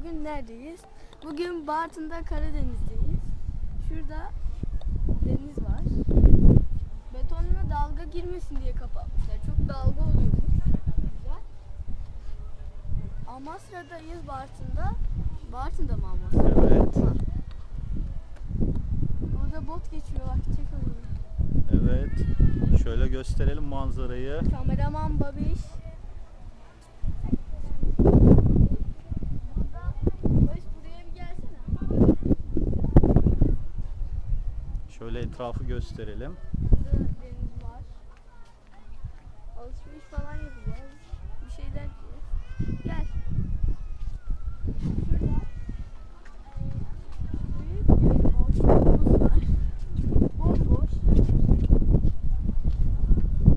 bugün neredeyiz? Bugün Bartın'da Karadeniz'deyiz. Şurada deniz var. Betonuna dalga girmesin diye kapatmışlar. Çok dalga oluyormuş. Güzel. Amasra'dayız Bartın'da. Bartın'da mı Amasra? Evet. Ha. Orada bot geçiyor bak çek onu. Evet. Şöyle gösterelim manzarayı. Kameraman Babiş. Burada Barış buraya bir gelsene. Şöyle etrafı gösterelim. Burada deniz var. Alışveriş falan yapacağız. Bir şeyler yiyeceğiz. Gel. Şurada büyük bir boşluğumuz var. Bomboş.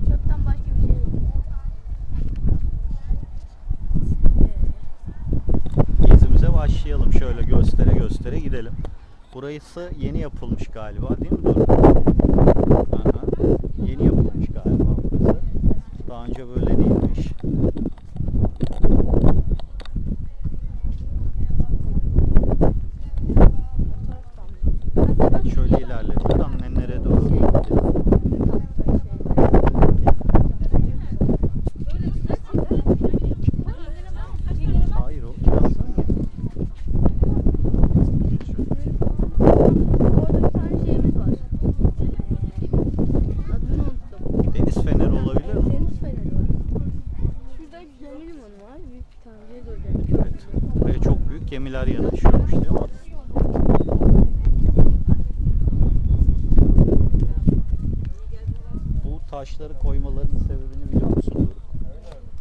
Çöpten başka bir şey yok. Şimdi Gezimize başlayalım. Şöyle göstere göstere gidelim. Burası yeni yapılmış galiba değil mi? Aha. Yeni yapılmış galiba burası. Daha önce böyle değilmiş. o taraftan. Şöyle ilerledik. Annenlere doğru Şey, gidelim. Hayır o. Birazdan gel. Orada bir tane şeyimiz var. Adını unuttum. Deniz feneri olabilir mi? Deniz feneri var. Şurada gemi limanı var. Büyük bir tane. Buraya doğru gidelim. Evet. Buraya çok büyük gemiler yanaşıyormuş değil mi? Bu taşları koymalarının sebebini biliyor musun?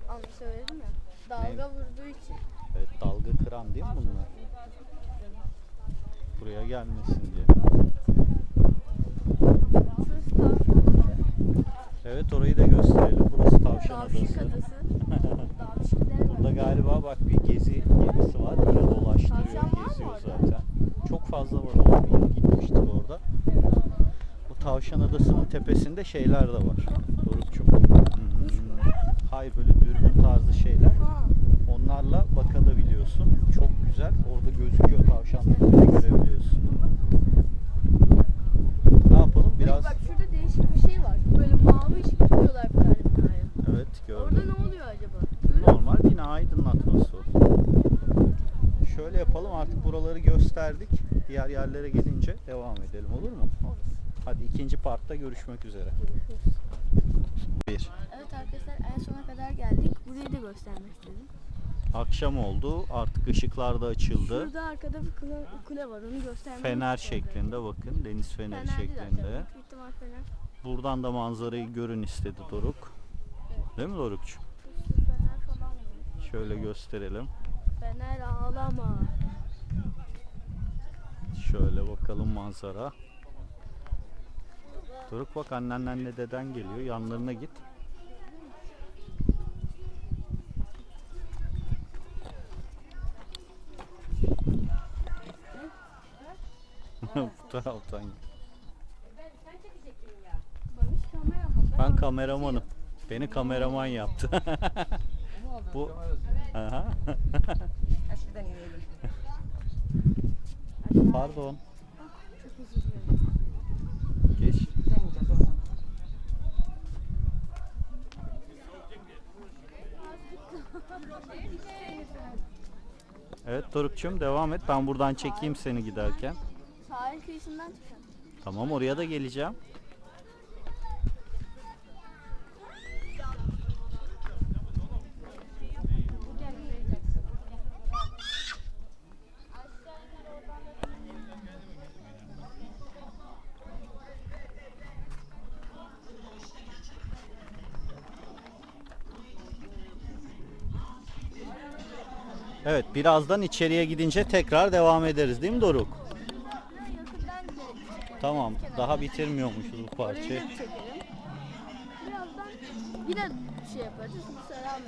Ama söyledim ya. Dalga vurduğu için. Evet dalga kıran değil mi bunlar? Buraya gelmesin diye. Evet orayı da gösterelim. Burası Tavşan Adası. Burada galiba bak bir gezi gemisi var. Yine mı geziyor zaten. Çok fazla var. Bir gitmiştik orada. Bu Tavşan Adası'nın tepesinde şeyler de var. Dorukçum. Hmm. Hayır böyle dürbün tarzı şeyler. Onlarla bakabiliyorsun. Çok güzel. Orada gözüküyor tavşanları görebiliyorsun. Şöyle yapalım artık buraları gösterdik. Diğer yerlere gelince devam edelim olur mu? Olur. Hadi ikinci parkta görüşmek üzere. Görüşürüz. Bir. Evet arkadaşlar en sona kadar geldik. Burayı da göstermek istedim. Akşam oldu. Artık ışıklar da açıldı. Şurada arkada bir kule, kule var onu göstermek Fener şeklinde bakın. Deniz feneri Fener şeklinde. Buradan da manzarayı görün istedi Doruk. Değil mi Dorukçu? Şöyle gösterelim. Fener ağlama. Şöyle bakalım manzara. Doruk bak annenle deden geliyor. Yanlarına git. Bu taraftan. kameraman. Ben kameramanım. Beni kameraman yaptı. Bu Aha. Aşırıdan inelim. Pardon. Çok özür dilerim. Geç. Evet Dorukçum devam et. Ben buradan çekeyim seni giderken. Sahil kıyısından çıkan. Tamam oraya da geleceğim. Evet birazdan içeriye gidince tekrar devam ederiz değil mi Doruk? Tamam daha bitirmiyormuşuz bu parçayı. Birazdan yine şey yaparız. Selam.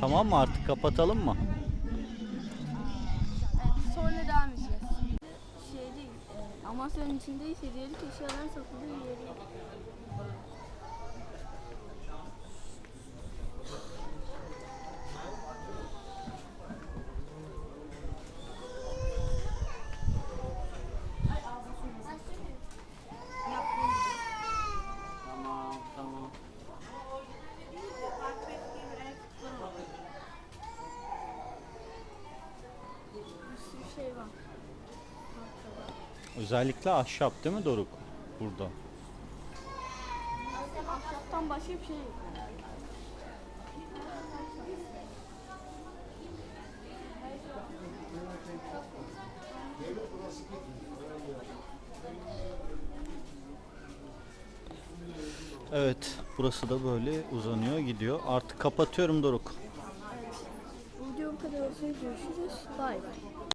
Tamam mı artık kapatalım mı? Evet, sonra devam edeceğiz. Şey değil, e, Amasya'nın içindeyiz. Hediyelik eşyaların satıldığı yeri. Özellikle ahşap değil mi Doruk? Burada. Ahşaptan başka bir şey yok. Evet, burası da böyle uzanıyor gidiyor. Artık kapatıyorum Doruk. Video bu kadar olsun. Görüşürüz. Bay.